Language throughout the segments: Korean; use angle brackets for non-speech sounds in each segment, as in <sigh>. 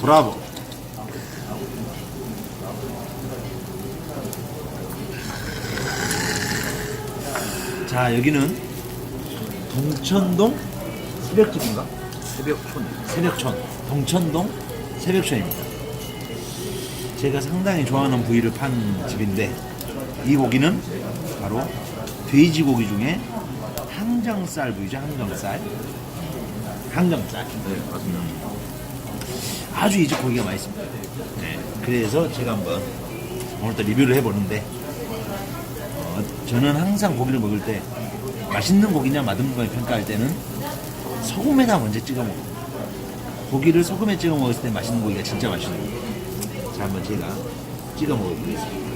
브라보. 자 여기는 동천동 새벽집인가? 새벽촌. 새벽촌 동천동 새벽촌입니다. 제가 상당히 좋아하는 부위를 판 집인데 이 고기는 바로 돼지고기 중에 항정살 부위죠 항정살 항정살 네, 맞습니다. 아주 이 집 고기가 맛있습니다. 네, 그래서 제가 한번 오늘 또 리뷰를 해보는데 어, 저는 항상 고기를 먹을 때 맛있는 고기냐 맛없는 고기 평가할 때는 소금에다 먼저 찍어 먹어요. 고기를 소금에 찍어 먹었을 때 맛있는 고기가 진짜 맛있는 거예요. 자 한번 제가 찍어 먹어보겠습니다.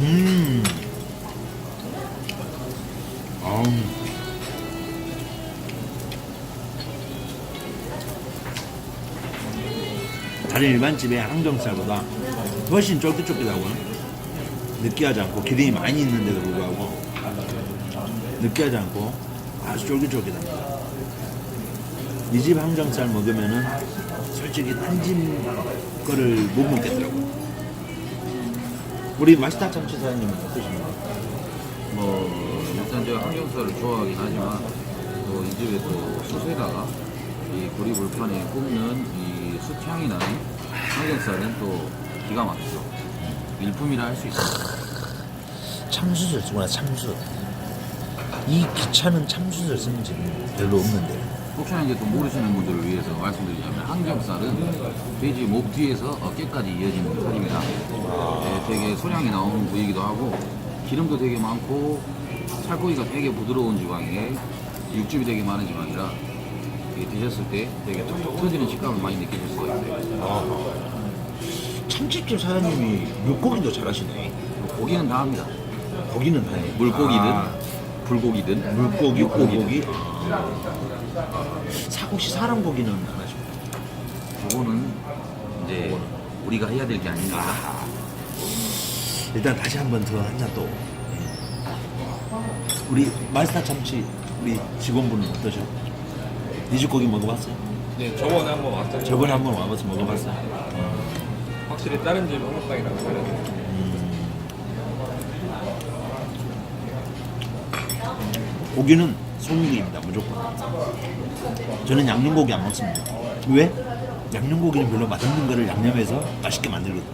음. 다른 일반 집의 항정살보다 훨씬 쫄깃쫄깃하고 느끼하지 않고 기름이 많이 있는데도 불구하고 느끼하지 않고 아주 쫄깃쫄깃합니다. 이 집 항정살 먹으면은 솔직히 딴 집 거를 못 먹겠더라고. 우리 마스터 참치 사장님은 어떠십니까? 뭐 일단 제가 항정살을 좋아하긴 하지만 또 이 집에 또 숯에다가 이 구리불판에 굽는 이 숯향이 나는 항정살은 또 기가 막히죠. 일품이라 할 수 있습니다. 참숯을 쓰구나 참숯 이 귀찮은 참숯을 쓰는 집은 별로 없는데 혹시나 이제 또 모르시는 분들을 위해서 말씀드리자면 항정살은 돼지 목 뒤에서 어깨까지 이어지는 살입니다. 네, 되게 소량이 나오는 부위이기도 하고 기름도 되게 많고 살코기가 되게 부드러운 지방에 육즙이 되게 많은 지방이라 이게 드셨을 때 되게 톡톡 터지는 식감을 많이 느끼실 수가 있어요. 참치집 사장님이 육고기도 잘하시네 고기는 다 합니다. 고기는 다 해. 물고기든 아, 불고기든 물고기, 육고기든. 고기 사, 혹시 사람 고기는 안 하시고 그거는 이제 우리가 해야 될 게 아닌가. 일단 다시 한 번 더 한 잔 또 우리 마스터 참치 우리 직원분은 어떠셔? 이집 고기 먹어봤어요? 네, 저번에 한번 왔잖아요. 저번에 한번 와봐서 먹어봤어요? 확실히 다른 집 한국빵이랑 다르네. 고기는 소고기입니다 무조건 저는 양념고기 안 먹습니다 왜? 양념고기는 별로 맛없는 거를 양념해서 맛있게 만들거든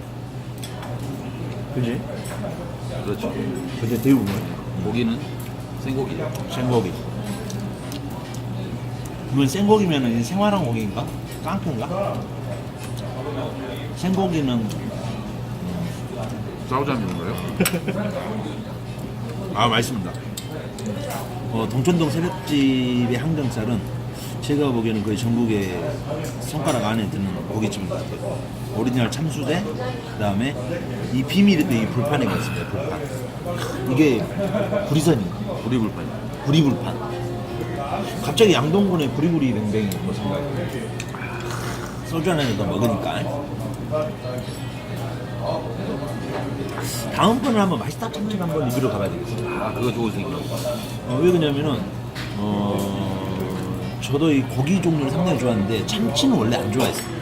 그지? 그렇죠. 근데 대우는 고기는 생고기죠. 생고기 그러면 생고기면 생활한 고기인가? 깡패인가? 생고기는 싸우자면인가요? <laughs> 아 맛있습니다. 어, 동천동 새벽집의 항정살은 제가 보기에는 거의 전국의 손가락 안에 드는 고깃집인 것 같아요. 오리지널 참수대, 그 다음에 이 비밀의 이 불판에 있습니다. 불판. 이게 구리선인가? 구리불판. 구리불판. 갑자기 양동근의 구리구리 뱅뱅이 뭐 생각이 소주 한잔더 먹으니까. 다음번에 한번 맛있다 참치 한번 리뷰로 가봐야 되겠어요. 아, 그거 좋을 생각. 어, 왜 그러냐면은 어, 저도 이 고기 종류를 상당히 좋아하는데 참치는 원래 안 좋아했어요.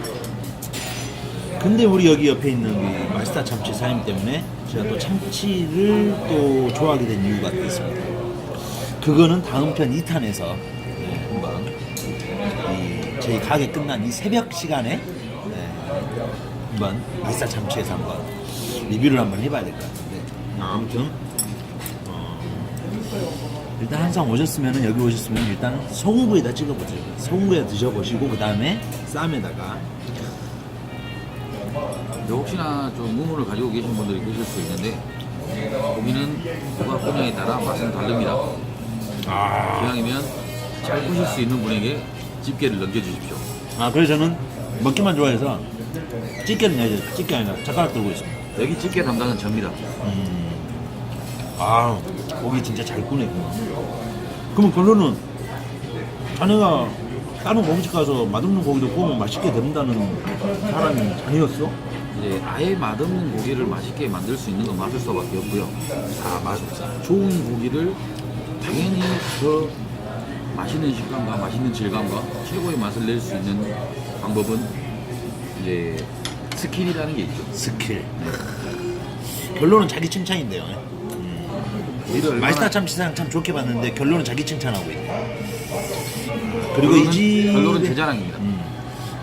근데 우리 여기 옆에 있는 이 마스터 참치 사장님 때문에 제가 또 참치를 또 좋아하게 된 이유가 또 있습니다. 그거는 다음 편 2탄에서 네, 한번 이 저희 가게 끝난 이 새벽 시간에 네, 한번 마스터 참치에서 한번 리뷰를 한번 해봐야 될 것 같은데 아무튼 어, 일단 항상 오셨으면 여기 오셨으면 일단 소금구에다 찍어보세요. 소금구에 드셔보시고 그 다음에 쌈에다가 근데 혹시나 좀 의문을 가지고 계신 분들이 계실 수 있는데 고기는 누가 꾸냐에 따라 맛은 다릅니다. 아, 기왕이면 잘 꾸실 수 있는 분에게 집게를 넘겨주십시오. 아 그래서 저는 먹기만 좋아해서 집게는 내야 집게 아니라 젓가락 들고 있습니다. 여기 집게 담당은 접니다. 아 고기 진짜 잘 구네. 그러면 결론은 자네가 다른 고깃집 가서 맛없는 고기도 구우면 맛있게 된다는 사람이 아니었어? 이제 아예 맛없는 고기를 맛있게 만들 수 있는 건 마술사밖에 없고요. 아 마술사. 좋은 고기를 당연히 더 맛있는 식감과 맛있는 질감과 최고의 맛을 낼 수 있는 방법은 이제 스킬이라는 게 있죠. 스킬. 결론은 자기 칭찬인데요. 얼마나- 마이스터 참치상 참 좋게 봤는데 결론은 자기 칭찬하고 있네. 그리고 이 결론은- 집 결론은 제 자랑입니다.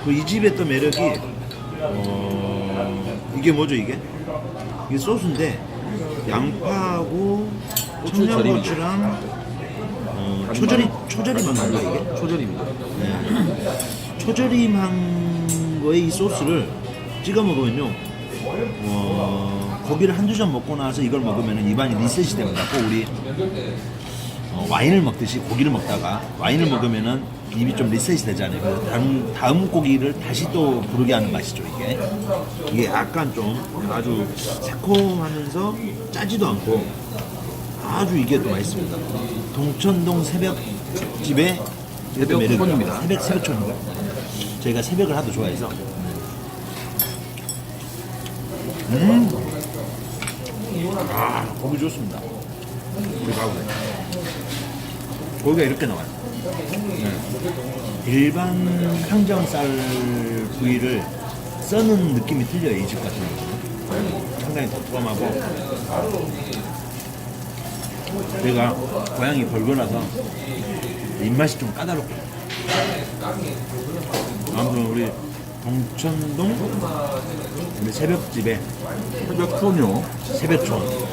그이 집의 또 매력이 어, 이게 뭐죠 이게? 이게 소스인데 양파하고 고추 청양고추랑 어, 초절임 초절임한 건가 이게? 초절입니다. 초절임한 거에 이 소스를 찍어 먹으면요 어, 고기를 한두 점 먹고 나서 이걸 먹으면 입안이 리셋이 됩니다 꼭 우리 어, 와인을 먹듯이 고기를 먹다가 와인을 먹으면은 입이 좀 리셋이 되잖아요 그래서 다음, 다음 고기를 다시 또 부르게 하는 맛이죠 이게 이게 약간 좀 아주 새콤하면서 짜지도 않고 아주 이게 또 맛있습니다 동천동 새벽집에 새벽촌입니다. 새벽 새벽촌인가? 저희가 새벽을 하도 좋아해서. 음. 아 고기 좋습니다. 우리 가보네. 고기가 이렇게 나와요. 네. 일반 항정살 부위를 써는 느낌이 틀려요 이 집 같은 경우는. 상당히 도톰하고. 제가 고향이 벌거라서 입맛이 좀 까다롭고 아무튼 우리 동천동? 우리 새벽집에. 새벽촌요. 새벽촌.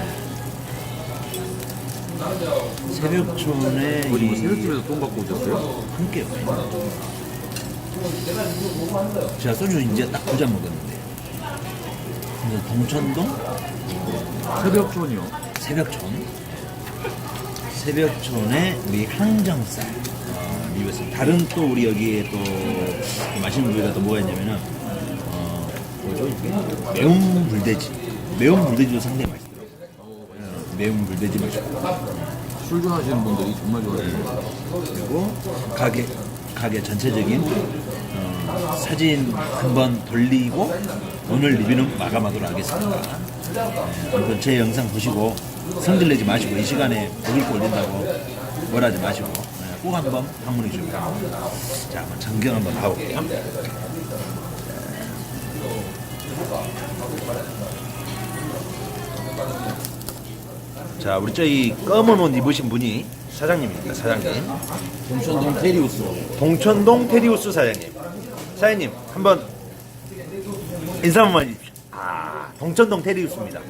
새벽촌에 어디 뭐이 새벽집에서 돈 받고 오셨어요? 함께 제가 소주 이제 딱 두 잔 먹었는데. 그래서 동천동? 새벽촌이요. 새벽촌. 새벽촌에 우리 항정살 어, 리뷰했습니다. 다른 또 우리 여기에 또 맛있는 부위가 또 뭐가 있냐면은 어, 뭐죠 이게 매운 불돼지 매운 불돼지도 상당히 맛있더라고요. 어, 매운 불돼지 맛있고 술 좋아하시는 분들이 정말 좋아해요. 그리고 가게 가게 전체적인 어, 사진 한번 돌리고 오늘 리뷰는 마감하도록 하겠습니다. 네, 아무튼 제 영상 보시고 성질 내지 마시고 이 시간에 먹을 거 올린다고 뭐라지 마시고 네, 꼭 한번 방문해 주시고 자 한번 전경 한번 가볼게요. 자 우리 저희 검은 옷 입으신 분이 사장님입니다 사장님 동천동 테리우스. 동천동 테리우스 사장님. 사장님, 한번 인사 한번 해주십시오. 아, 동천동 테리우스입니다.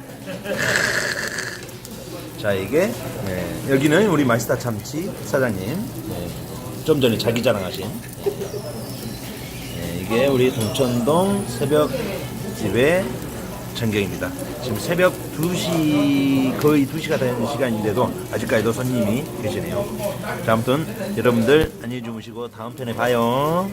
자, 이게, 네, 여기는 우리 마스터 참치 사장님. 네, 좀 전에 자기 자랑하신. 네, 이게 우리 동천동 새벽 집의 전경입니다. 지금 새벽 2시, 거의 2시가 되는 시간인데도 아직까지도 손님이 계시네요. 자, 아무튼 여러분들 안녕히 주무시고 다음 편에 봐요.